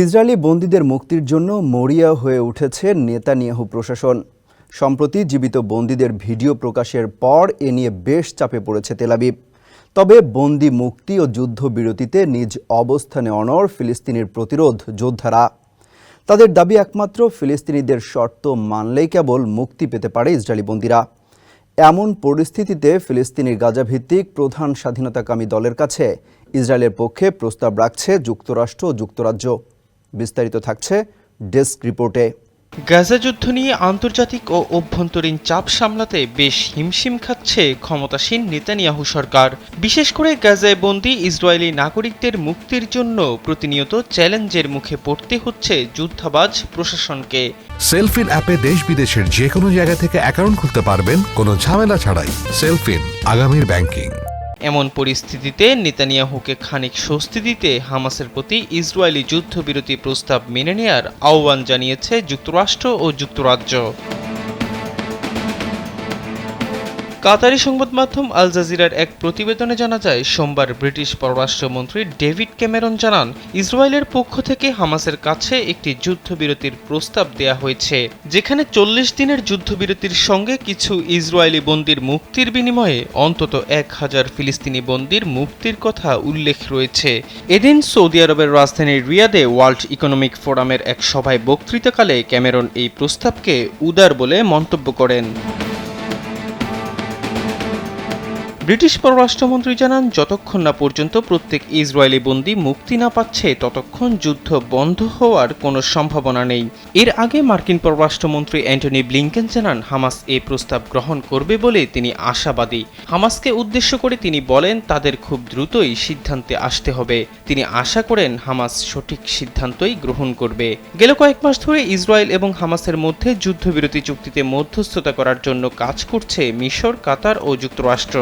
Israeli বন্দীদের মুক্তির জন্য মরিয়া হয়ে উঠেছে নেতানিয়াহু প্রশাসন। সম্প্রতি জীবিত বন্দীদের ভিডিও প্রকাশের পর এ নিয়ে বেশ চাপে পড়েছে তেলাবিব তবে বন্দি মুক্তি ও যুদ্ধবিরতিতে নিজ অবস্থানে অনড় ফিলিস্তিনির প্রতিরোধ যোদ্ধারা। তাদের দাবি একমাত্র ফিলিস্তিনিদের শর্ত মানলেই কেবল মুক্তি পেতে পারে ইসরায়েলি বন্দীরা। এমন পরিস্থিতিতে ফিলিস্তিনির গাজাভিত্তিক প্রধান স্বাধীনতাকামী দলের কাছে ইসরায়েলের পক্ষে প্রস্তাব রাখছে যুক্তরাষ্ট্র ও যুক্তরাজ্য। বিস্তারিত থাকছে ডেস্ক রিপোর্টে। গাজা যুদ্ধ নিয়ে আন্তর্জাতিক ও অভ্যন্তরীণ চাপ সামলাতে বেশ হিমশিম খাচ্ছে ক্ষমতাসীন নেতানিয়াহু সরকার। বিশেষ করে গাজায় বন্দি ইসরায়েলি নাগরিকদের মুক্তির জন্য প্রতিনিয়ত চ্যালেঞ্জের মুখে পড়তে হচ্ছে যুদ্ধাবাজ প্রশাসনকে। সেলফিন অ্যাপে দেশ বিদেশের যে কোনো জায়গা থেকে অ্যাকাউন্ট খুলতে পারবেন কোনো ঝামেলা ছাড়াই। সেলফিন আগামীর ব্যাংকিং। এমন পরিস্থিতিতে নেতানিয়াহুকে খানিক স্বস্তি দিতে হামাসের প্রতি ইসরায়েলি যুদ্ধবিরতি প্রস্তাব মেনে নেয়ার আহ্বান জানিয়েছে যুক্তরাষ্ট্র ও যুক্তরাজ্য। কাতারি সংবাদ মাধ্যম আল জাজিরার এক প্রতিবেদনে জানা যায়, সোমবার ব্রিটিশ পররাষ্ট্রমন্ত্রী ডেভিড ক্যামেরন জানান, ইসরায়েলের পক্ষ থেকে হামাসের কাছে একটি যুদ্ধবিরতির প্রস্তাব দেয়া হয়েছে, যেখানে চল্লিশ দিনের যুদ্ধবিরতির সঙ্গে কিছু ইসরায়েলি বন্দির মুক্তির বিনিময়ে অন্তত এক হাজার ফিলিস্তিনি বন্দির মুক্তির কথা উল্লেখ রয়েছে। এদিন সৌদি আরবের রাজধানী রিয়াদে ওয়ার্ল্ড ইকোনমিক ফোরামের এক সভায় বক্তৃতাকালে ক্যামেরন এই প্রস্তাবকে উদার বলে মন্তব্য করেন। ব্রিটিশ পররাষ্ট্রমন্ত্রী জানান, যতক্ষণ না পর্যন্ত প্রত্যেক ইসরায়েলি বন্দী মুক্তি না পাচ্ছে, ততক্ষণ যুদ্ধ বন্ধ হওয়ার কোনো সম্ভাবনা নেই। এর আগে মার্কিন পররাষ্ট্রমন্ত্রী অ্যান্টনি ব্লিংকেন জানান, হামাস এই প্রস্তাব গ্রহণ করবে বলে তিনি আশাবাদী। হামাসকে উদ্দেশ্য করে তিনি বলেন, তাদের খুব দ্রুতই সিদ্ধান্তে আসতে হবে। তিনি আশা করেন, হামাস সঠিক সিদ্ধান্তই গ্রহণ করবে। গেল কয়েক মাস ধরে ইসরায়েল এবং হামাসের মধ্যে যুদ্ধবিরতি চুক্তিতে মধ্যস্থতা করার জন্য কাজ করছে মিশর, কাতার ও যুক্তরাষ্ট্র।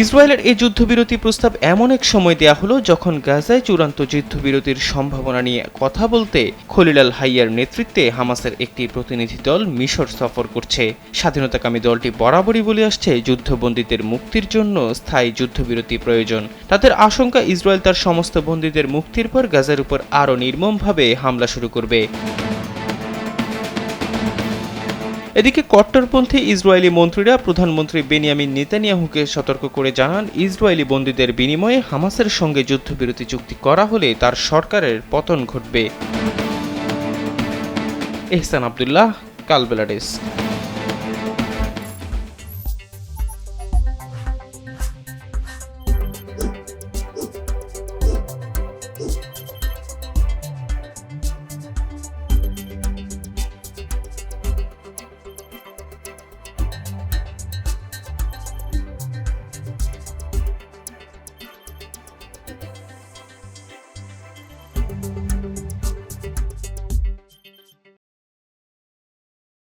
ইসরায়েলের এই যুদ্ধবিরতি প্রস্তাব এমন এক সময় দেয়া হলো যখন গাজায় চূড়ান্ত যুদ্ধবিরতির সম্ভাবনা নিয়ে কথা বলতে খলিলাল হাইয়ার নেতৃত্বে হামাসের একটি প্রতিনিধি দল মিশর সফর করছে। স্বাধীনতাকামী দলটি বরাবরই বলে আসছে যুদ্ধবন্দীদের মুক্তির জন্য স্থায়ী যুদ্ধবিরতি প্রয়োজন। তাদের আশঙ্কা, ইসরায়েল তার সমস্ত বন্দীদের মুক্তির পর গাজার উপর আরও নির্মমভাবে হামলা শুরু করবে। এদিকে কট্টরপন্থী ইসরায়েলি মন্ত্রীরা প্রধানমন্ত্রী বেনিয়ামিন নেতানিয়াহুকে সতর্ক করে জানান, ইসরায়েলি বন্দীদের বিনিময়ে হামাসের সঙ্গে যুদ্ধবিরতি চুক্তি করা হলে তার সরকারের পতন ঘটবে। এহসান আবদুল্লাহ, কালবেলা ডেস্ক।